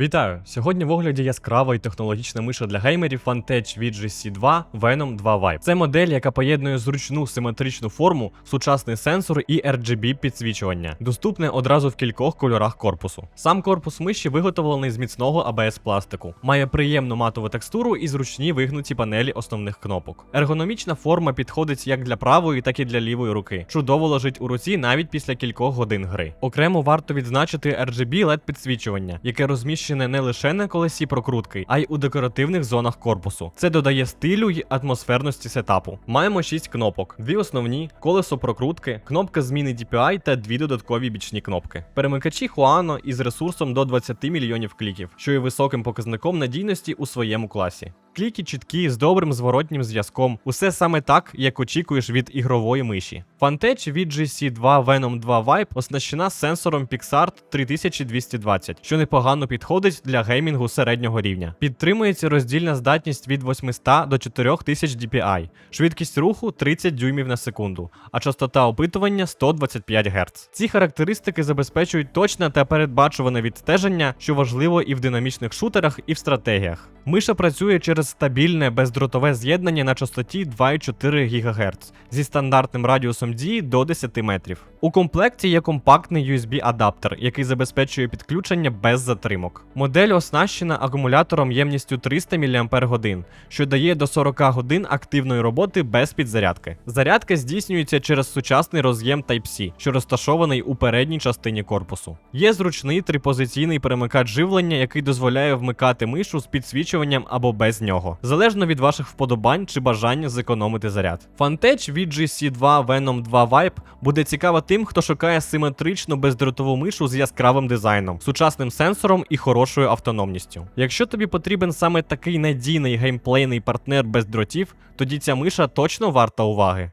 Вітаю! Сьогодні в огляді яскрава і технологічна миша для геймерів Vantage VGC 2 Venom 2 Vibe. Це модель, яка поєднує зручну симетричну форму, сучасний сенсор і RGB підсвічування, доступне одразу в кількох кольорах корпусу. Сам корпус миші виготовлений з міцного ABS пластику, має приємну матову текстуру і зручні вигнуті панелі основних кнопок. Ергономічна форма підходить як для правої, так і для лівої руки. Чудово лежить у руці навіть після кількох годин гри. Окремо варто відзначити RGB LED підсвічування, яке розміщене не лише на колесі прокрутки, а й у декоративних зонах корпусу. Це додає стилю й атмосферності сетапу. Маємо 6 кнопок: дві основні, колесо прокрутки, кнопка зміни DPI та дві додаткові бічні кнопки. Перемикачі Huano із ресурсом до 20 мільйонів кліків, що є високим показником надійності у своєму класі. Кліки чіткі з добрим зворотнім зв'язком. Усе саме так, як очікуєш від ігрової миші. Vantage VGC 2 Venom 2 Vibe оснащена сенсором PixArt 3220, що непогано підходить для геймінгу середнього рівня. Підтримується роздільна здатність від 800 до 4000 DPI, швидкість руху 30 дюймів на секунду, а частота опитування 125 Гц. Ці характеристики забезпечують точне та передбачуване відстеження, що важливо і в динамічних шутерах, і в стратегіях. Миша працює через стабільне бездротове з'єднання на частоті 2,4 ГГц зі стандартним радіусом дії до 10 метрів. У комплекті є компактний USB-адаптер, який забезпечує підключення без затримок. Модель оснащена акумулятором ємністю 300 мАч, що дає до 40 годин активної роботи без підзарядки. Зарядка здійснюється через сучасний роз'єм Type-C, що розташований у передній частині корпусу. Є зручний трипозиційний перемикач живлення, який дозволяє вмикати мишу з підсвічуванням або без нього, залежно від ваших вподобань чи бажання зекономити заряд. Vantage VGC 2 Venom 2 Vibe буде цікава тим, хто шукає симетричну бездротову мишу з яскравим дизайном, сучасним сенсором і хорошою автономністю. Якщо тобі потрібен саме такий надійний геймплейний партнер без дротів, тоді ця миша точно варта уваги.